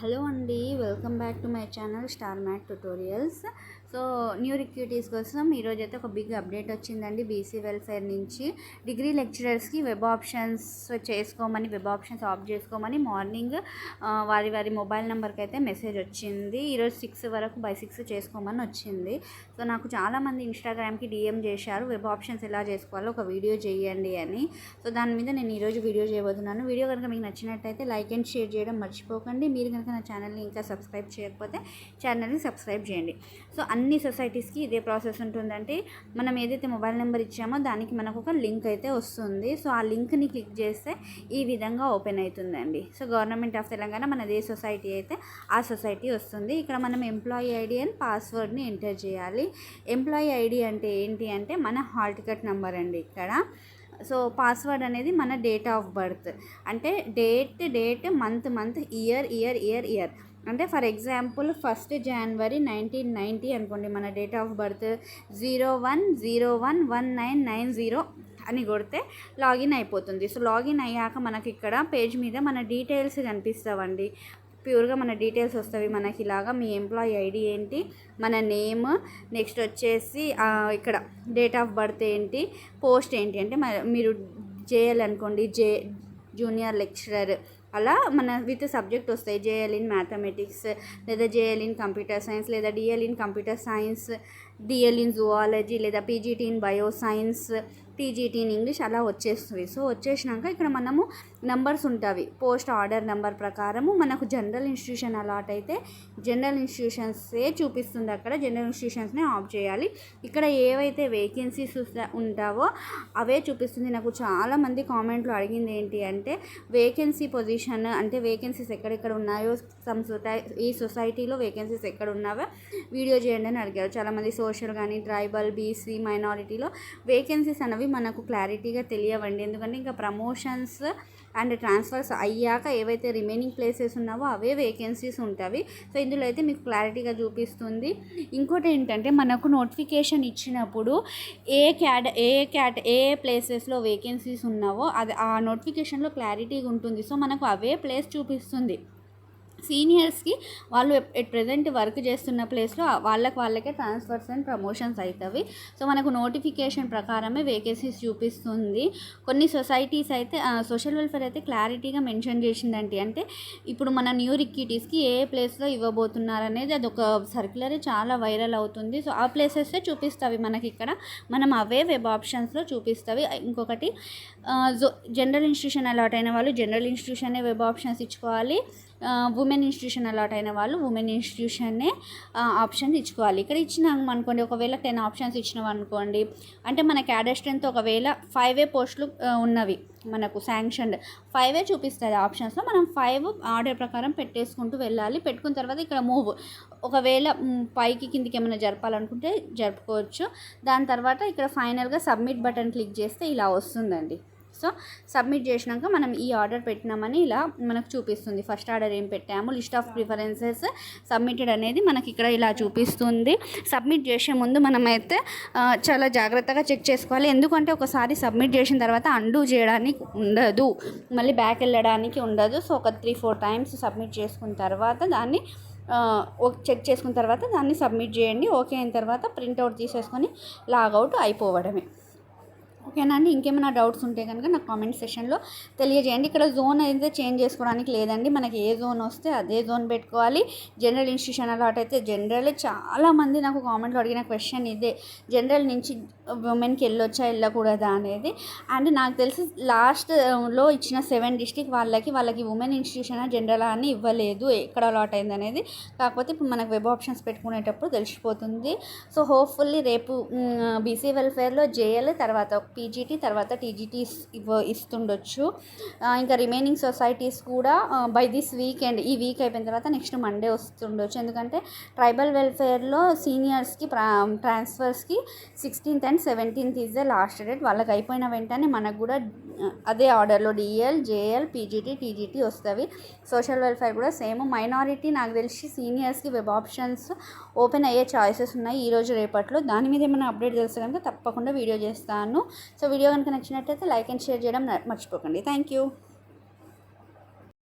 Hello అండి welcome back to my channel star math tutorials. So new recruitees కోసం ఈరోజు అయితే ఒక బిగ్ అప్డేట్ వచ్చిందండి బీసీ వెల్ఫేర్ నుంచి. డిగ్రీ లెక్చరర్స్కి వెబ్ ఆప్షన్స్ చేసుకోమని వెబ్ ఆప్షన్స్ ఆఫ్ చేసుకోమని మార్నింగ్ వారి వారి మొబైల్ నెంబర్కి అయితే మెసేజ్ వచ్చింది. ఈరోజు సిక్స్ వరకు బై సిక్స్ చేసుకోమని వచ్చింది. సో నాకు చాలామంది ఇన్స్టాగ్రామ్కి డిఎం చేశారు వెబ్ ఆప్షన్స్ ఎలా చేసుకోవాలో ఒక వీడియో చేయండి అని. సో దాని మీద నేను ఈరోజు వీడియో చేయబోతున్నాను. వీడియో కనుక మీకు నచ్చినట్టయితే లైక్ అండ్ షేర్ చేయడం మర్చిపోకండి. మీరు కనుక నా ఛానల్ని ఇంకా సబ్స్క్రైబ్ చేయకపోతే ఛానల్ని సబ్స్క్రైబ్ చేయండి. సో అన్ని సొసైటీస్కి ఇదే ప్రాసెస్ ఉంటుందంటే మనం ఏదైతే మొబైల్ నెంబర్ ఇచ్చామో దానికి మనకు ఒక లింక్ అయితే వస్తుంది. సో ఆ లింక్ని క్లిక్ చేస్తే ఈ విధంగా ఓపెన్ అవుతుందండి. సో గవర్నమెంట్ ఆఫ్ తెలంగాణ మనది ఏ సొసైటీ అయితే ఆ సొసైటీ వస్తుంది. ఇక్కడ మనం ఎంప్లాయీ ఐడి అండ్ పాస్వర్డ్ని ఎంటర్ చేయాలి. ఎంప్లాయీ ఐడి అంటే ఏంటి అంటే మన హాల్ టికెట్ నెంబర్ అండి ఇక్కడ. సో పాస్వర్డ్ అనేది మన డేట్ ఆఫ్ బర్త్. అంటే date date month month year year year year. అంటే for example first January nineteen ninety అనుకోండి మన date of birth zero one zero one one nine nine zero అని కొడితే లాగిన్ అయిపోతుంది. So login అయ్యాక మనకి ఇక్కడ పేజ్ మీద మన డీటెయిల్స్ కనిపిస్తావండి. ప్యూర్గా మన డీటెయిల్స్ వస్తాయి. మనకి ఇలాగా మీ ఎంప్లాయీ ఐడి ఏంటి మన నేమ్ నెక్స్ట్ వచ్చేసి ఇక్కడ డేట్ ఆఫ్ బర్త్ ఏంటి పోస్ట్ ఏంటి. అంటే మీరు చేయాలనుకోండి జే జూనియర్ లెక్చరర్ అలా మన విత్ సబ్జెక్ట్ వస్తాయి జేఎల్ ఇన్ మ్యాథమెటిక్స్ లేదా జేఎల్ ఇన్ కంప్యూటర్ సైన్స్ లేదా DL in computer science DL in zoology లేదా PGT in bio science TGT in English అలా వచ్చేస్తుంది. సో వచ్చేసినాక ఇక్కడ మనము నెంబర్స్ ఉంటాయి పోస్ట్ ఆర్డర్ నెంబర్ ప్రకారము మనకు జనరల్ ఇన్స్టిట్యూషన్ అలాట్ అయితే జనరల్ ఇన్స్టిట్యూషన్సే చూపిస్తుంది అక్కడ. జనరల్ ఇన్స్టిట్యూషన్స్నే ఆఫ్ చేయాలి. ఇక్కడ ఏవైతే వేకెన్సీస్ ఉంటావో అవే చూపిస్తుంది. నాకు చాలామంది కామెంట్లు అడిగింది ఏంటి అంటే వేకెన్సీ పొజిషన్ అంటే వేకెన్సీస్ ఎక్కడెక్కడ ఉన్నాయో సమ్ ఈ సొసైటీలో వేకెన్సీస్ ఎక్కడ ఉన్నావో వీడియో చేయండి అని అడిగారు. చాలామంది సోషల్ కానీ ట్రైబల్ బీసీ మైనారిటీలో వేకెన్సీస్ అనేవి మనకు క్లారిటీగా తెలియవండి. ఎందుకంటే ఇంకా ప్రమోషన్స్ అండ్ ట్రాన్స్ఫర్స్ అయ్యాక ఏవైతే రిమైనింగ్ ప్లేసెస్ ఉన్నావో అవే వేకెన్సీస్ ఉంటాయి. సో ఇందులో అయితే మీకు క్లారిటీగా చూపిస్తుంది. ఇంకోటి ఏంటంటే మనకు నోటిఫికేషన్ ఇచ్చినప్పుడు ఏ క్యాడ్ ఏ క్యాట్ ఏ ప్లేసెస్లో వేకెన్సీస్ ఉన్నావో అది ఆ నోటిఫికేషన్లో క్లారిటీగా ఉంటుంది. సో మనకు అవే ప్లేస్ చూపిస్తుంది. సీనియర్స్కి వాళ్ళు ఎట్ ప్రజెంట్ వర్క్ చేస్తున్న ప్లేస్లో వాళ్ళకి వాళ్ళకే ట్రాన్స్ఫర్స్ అండ్ ప్రమోషన్స్ అవుతాయి సో మనకు నోటిఫికేషన్ ప్రకారమే వేకెన్సీస్ చూపిస్తుంది. కొన్ని సొసైటీస్ అయితే సోషల్ వెల్ఫేర్ అయితే క్లారిటీగా మెన్షన్ చేసిందండి అంటే ఇప్పుడు మన న్యూ రిక్యూటీస్కి ఏ ప్లేస్లో ఇవ్వబోతున్నారు అనేది అది ఒక సర్క్యులరే చాలా వైరల్ అవుతుంది. సో ఆ ప్లేసెస్ చూపిస్తావి మనకి ఇక్కడ మనం అవే వెబ్ ఆప్షన్స్లో చూపిస్తావి. ఇంకొకటి జనరల్ ఇన్స్టిట్యూషన్ అలాట్ అయిన వాళ్ళు జనరల్ ఇన్స్టిట్యూషనే వెబ్ ఆప్షన్స్ ఇచ్చుకోవాలి. ఉమెన్ ఇన్స్టిట్యూషన్ అలాట్ అయిన వాళ్ళు ఉమెన్ ఇన్స్టిట్యూషన్నే ఆప్షన్ ఇచ్చుకోవాలి. ఇక్కడ ఇచ్చినాం అనుకోండి ఒకవేళ టెన్ ఆప్షన్స్ ఇచ్చినాం అనుకోండి అంటే మన క్యాడర్ స్ట్రెంత్ ఒకవేళ ఫైవ్ ఏ పోస్టులు ఉన్నవి మనకు శాంక్షన్డ్. ఫైవే చూపిస్తుంది ఆప్షన్స్లో. మనం ఫైవ్ ఆర్డర్ ప్రకారం పెట్టేసుకుంటూ వెళ్ళాలి. పెట్టుకున్న తర్వాత ఇక్కడ మూవ్. ఒకవేళ పైకి కిందికి ఏమైనా జరపాలనుకుంటే జరుపుకోవచ్చు. దాని తర్వాత ఇక్కడ ఫైనల్గా సబ్మిట్ బటన్ క్లిక్ చేస్తే ఇలా వస్తుందండి. సో సబ్మిట్ చేసినాక మనం ఈ ఆర్డర్ పెట్టినామని ఇలా మనకు చూపిస్తుంది. ఫస్ట్ ఆర్డర్ ఏం పెట్టాము? లిస్ట్ ఆఫ్ ప్రిఫరెన్సెస్ సబ్మిటెడ్ అనేది మనకి ఇక్కడ ఇలా చూపిస్తుంది. సబ్మిట్ చేసే ముందు మనమైతే చాలా జాగ్రత్తగా చెక్ చేసుకోవాలి. ఎందుకంటే ఒకసారి సబ్మిట్ చేసిన తర్వాత అండూ చేయడానికి ఉండదు. మళ్ళీ బ్యాక్ వెళ్ళడానికి ఉండదు. సో ఒక త్రీ ఫోర్ టైమ్స్ సబ్మిట్ చేసుకున్న తర్వాత దాన్ని చెక్ చేసుకున్న తర్వాత దాన్ని సబ్మిట్ చేయండి. ఓకే అయిన తర్వాత ప్రింట్అవుట్ తీసేసుకొని లాగౌట్ అయిపోవడమే. ఓకేనా అండి? ఇంకేమైనా డౌట్స్ ఉంటే కనుక నాకు కామెంట్ సెషన్లో తెలియజేయండి. ఇక్కడ జోన్ అయితే చేంజ్ చేసుకోవడానికి లేదండి. మనకి ఏ జోన్ వస్తే అదే జోన్ పెట్టుకోవాలి. జనరల్ ఇన్స్టిట్యూషన్ అలాట్ అయితే జనరల్. చాలామంది నాకు కామెంట్లో అడిగిన క్వశ్చన్ ఇదే. జనరల్ నుంచి ఉమెన్కి వెళ్ళొచ్చా వెళ్ళకూడదా అనేది. అండ్ నాకు తెలిసి లాస్ట్లో ఇచ్చిన సెవెన్ డిస్టిక్ వాళ్ళకి వాళ్ళకి ఉమెన్ ఇన్స్టిట్యూషన్ జనరల్ అని ఇవ్వలేదు. ఎక్కడ అలాట్ అయింది అనేది. కాకపోతే ఇప్పుడు మనకు వెబ్ ఆప్షన్స్ పెట్టుకునేటప్పుడు తెలిసిపోతుంది. సో హోప్ఫుల్లీ రేపు బీసీ వెల్ఫేర్లో జేఎల్ తర్వాత టీజీటీ తర్వాత టీజీటీ ఇవ్వ ఇస్తుండొచ్చు. ఇంకా రిమైనింగ్ సొసైటీస్ కూడా బై దిస్ వీకెండ్ ఈ వీక్ అయిపోయిన తర్వాత నెక్స్ట్ మండే వస్తుండొచ్చు. ఎందుకంటే ట్రైబల్ వెల్ఫేర్లో సీనియర్స్కి ట్రాన్స్ఫర్స్కి sixteenth and seventeenth is the last date. వాళ్ళకి అయిపోయిన వెంటనే మనకు కూడా అదే ఆర్డర్లో డిఎల్ జేఎల్ పీజీటీ టీజీటీ వస్తుంది సోషల్ వెల్ఫేర్ కూడా సేమ్. మైనారిటీ నాకు తెలిసి సీనియర్స్కి వెబ్ ఆప్షన్స్ ఓపెన్ అయ్యే చాయిసెస్ ఉన్నాయి ఈరోజు రేపట్లో. దాని మీద ఏమైనా అప్డేట్ తెలిస్తే కనుక తప్పకుండా వీడియో చేస్తాను. సో వీడియో కనుక నచ్చినట్టయితే లైక్ అండ్ షేర్ చేయడం మర్చిపోకండి. Thank you